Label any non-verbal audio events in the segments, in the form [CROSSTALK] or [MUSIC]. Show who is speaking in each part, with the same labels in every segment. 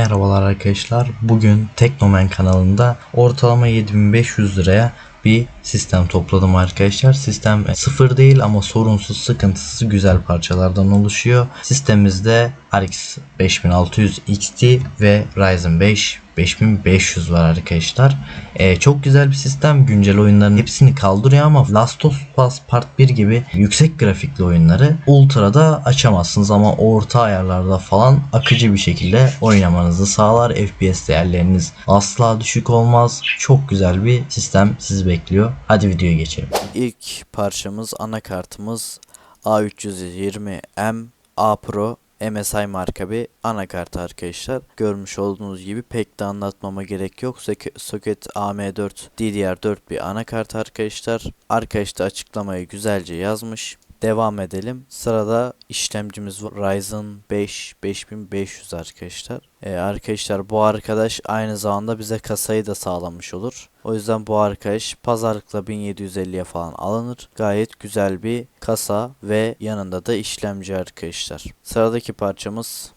Speaker 1: Merhabalar arkadaşlar. Bugün Teknomen kanalında ortalama 7500 liraya bir sistem topladım arkadaşlar. Sistem sıfır değil ama sorunsuz, sıkıntısız güzel parçalardan oluşuyor. Sistemimizde RX 5600 XT ve Ryzen 5 5500 var arkadaşlar. Ee, çok güzel bir sistem. Güncel oyunların hepsini kaldırıyor ama Last of Us Part 1 gibi yüksek grafikli oyunları Ultra'da açamazsınız ama orta ayarlarda falan akıcı bir şekilde oynamanızı sağlar. FPS değerleriniz asla düşük olmaz. Çok güzel bir sistem sizi bekliyor. Hadi videoya geçelim.
Speaker 2: İlk parçamız anakartımız A320M A Pro MSI marka bir anakart arkadaşlar. Görmüş olduğunuz gibi pek de anlatmama gerek yok. Sok- Socket AM4 DDR4 bir anakart arkadaşlar. Arkadaş da açıklamayı güzelce yazmış. Devam edelim. Sırada işlemcimiz. Ryzen 5 5500 arkadaşlar. Ee, arkadaşlar bu arkadaş aynı zamanda bize kasayı da sağlamış olur. O yüzden bu arkadaş pazarlıkla 1750'ye falan alınır. Gayet güzel bir kasa ve yanında da işlemci arkadaşlar. Sıradaki parçamız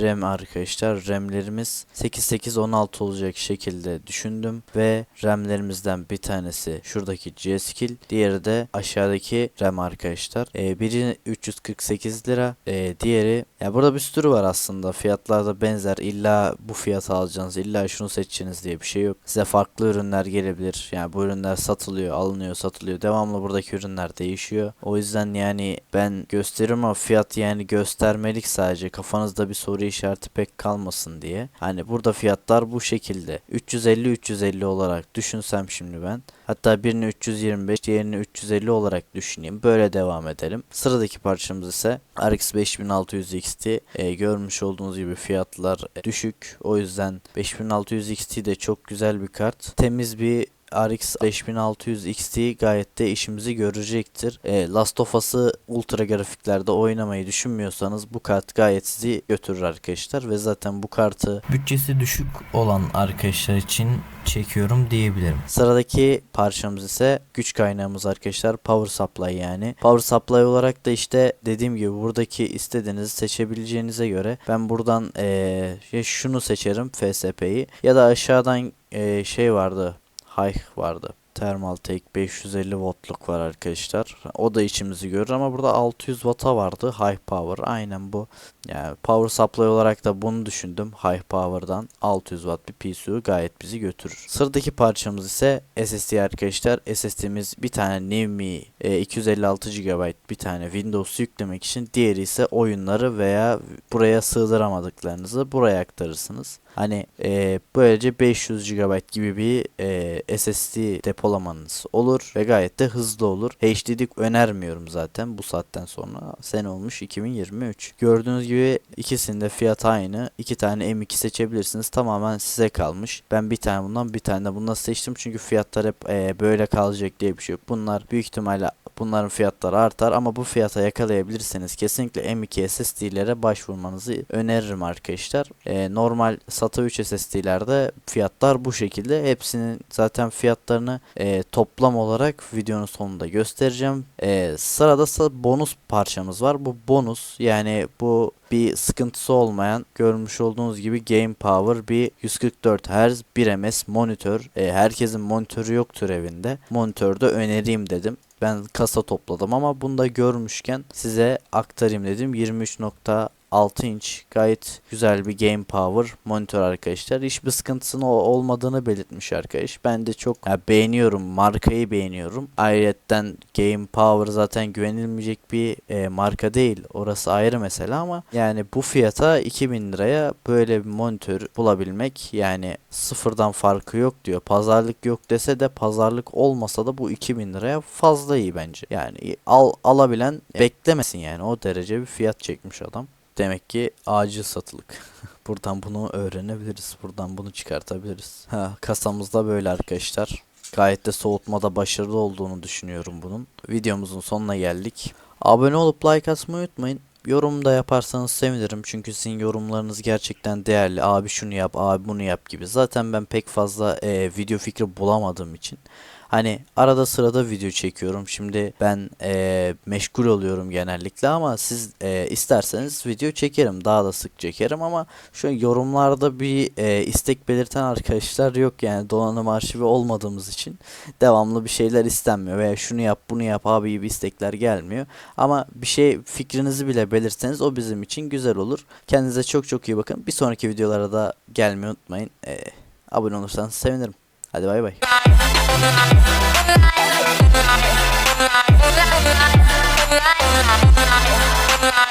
Speaker 2: RAM arkadaşlar. RAM'lerimiz 8816 olacak şekilde düşündüm ve RAM'lerimizden bir tanesi şuradaki G-Skill, diğeri de aşağıdaki RAM arkadaşlar. Ee, biri 348 lira, ee, diğeri ya burada bir sürü var aslında. Fiyatlar da benzer. İlla bu fiyatı alacaksınız, illa şunu seçeceğiniz diye bir şey yok. Size farklı ürünler gelebilir. Yani bu ürünler satılıyor, alınıyor, satılıyor. Devamlı buradaki ürünler değişiyor. O yüzden yani ben gösteririm ama fiyat yani göstermelik sadece. Kafanızda bir soru işareti pek kalmasın diye. Hani burada fiyatlar bu şekilde. 350 350 olarak düşünsem şimdi ben. Hatta birini 325, diğerini 350 olarak düşüneyim. Böyle devam edelim. Sıradaki parçamız ise RX 5600 XT. Ee, görmüş olduğunuz gibi fiyatlar e, düşük. O yüzden 5600 XT de çok güzel bir kart. Temiz bir RX 5600 XT gayet de işimizi görecektir. E, Last of Us'ı ultra grafiklerde oynamayı düşünmüyorsanız bu kart gayet sizi götürür arkadaşlar ve zaten bu kartı
Speaker 1: Bütçesi düşük olan arkadaşlar için çekiyorum diyebilirim.
Speaker 2: Sıradaki parçamız ise güç kaynağımız arkadaşlar power supply yani. Power supply olarak da işte dediğim gibi buradaki istediğinizi seçebileceğinize göre ben buradan ya şunu seçerim FSP'yi ya da aşağıdan eee, şey vardı High vardı. Thermaltake 550 voltluk var arkadaşlar. O da içimizi görür ama burada 600 watt'a vardı. High power. Aynen bu. Yani power supply olarak da bunu düşündüm. High power'dan 600 watt bir PSU gayet bizi götürür. Sıradaki parçamız ise SSD arkadaşlar. SSD'miz bir tane NVMe e, 256 GB bir tane Windows yüklemek için. Diğeri ise oyunları veya buraya sığdıramadıklarınızı buraya aktarırsınız. Hani e, böylece 500 GB gibi bir e, SSD depolamanız olur ve gayet de hızlı olur. HDD önermiyorum zaten bu saatten sonra. Sene olmuş 2023. Gördüğünüz gibi ikisinde fiyat aynı. İki tane M2 seçebilirsiniz. Tamamen size kalmış. Ben bir tane bundan bir tane de bundan seçtim. Çünkü fiyatlar hep e, böyle kalacak diye bir şey yok. Bunlar büyük ihtimalle bunların fiyatları artar ama bu fiyata yakalayabilirseniz kesinlikle M2 SSD'lere başvurmanızı öneririm arkadaşlar. Ee, normal SATA 3 SSD'lerde fiyatlar bu şekilde. Hepsinin zaten fiyatlarını e, toplam olarak videonun sonunda göstereceğim. E, sırada bonus parçamız var. Bu bonus yani bu bir sıkıntısı olmayan görmüş olduğunuz gibi Game Power bir 144 Hz 1 ms monitör. E, herkesin monitörü yoktur evinde. Monitörde önereyim dedim. Ben kasa topladım ama bunu da görmüşken size aktarayım dedim. 23.6 inç gayet güzel bir game power monitör arkadaşlar. Hiçbir sıkıntısının olmadığını belirtmiş arkadaş. Ben de çok ya, beğeniyorum. Markayı beğeniyorum. Ayrıca game power zaten güvenilmeyecek bir e, marka değil. Orası ayrı mesele ama yani bu fiyata 2000 liraya böyle bir monitör bulabilmek yani sıfırdan farkı yok diyor. Pazarlık yok dese de pazarlık olmasa da bu 2000 liraya fazla iyi bence. Yani al alabilen beklemesin yani o derece bir fiyat çekmiş adam. Demek ki acil satılık. [LAUGHS] Buradan bunu öğrenebiliriz. Buradan bunu çıkartabiliriz. Ha, kasamızda böyle arkadaşlar. Gayet de soğutmada başarılı olduğunu düşünüyorum bunun. Videomuzun sonuna geldik. Abone olup like atmayı unutmayın. Yorum da yaparsanız sevinirim çünkü sizin yorumlarınız gerçekten değerli. Abi şunu yap, abi bunu yap gibi. Zaten ben pek fazla e, video fikri bulamadığım için Hani arada sırada video çekiyorum. Şimdi ben eee, meşgul oluyorum genellikle ama siz eee, isterseniz video çekerim. Daha da sık çekerim ama şu yorumlarda bir eee, istek belirten arkadaşlar yok yani donanım arşivi olmadığımız için devamlı bir şeyler istenmiyor veya şunu yap bunu yap abi gibi istekler gelmiyor. Ama bir şey fikrinizi bile belirtseniz o bizim için güzel olur. Kendinize çok çok iyi bakın. Bir sonraki videolara da gelmeyi unutmayın. Eee, abone olursanız sevinirim. Hadi bay bay.
Speaker 3: I'm gonna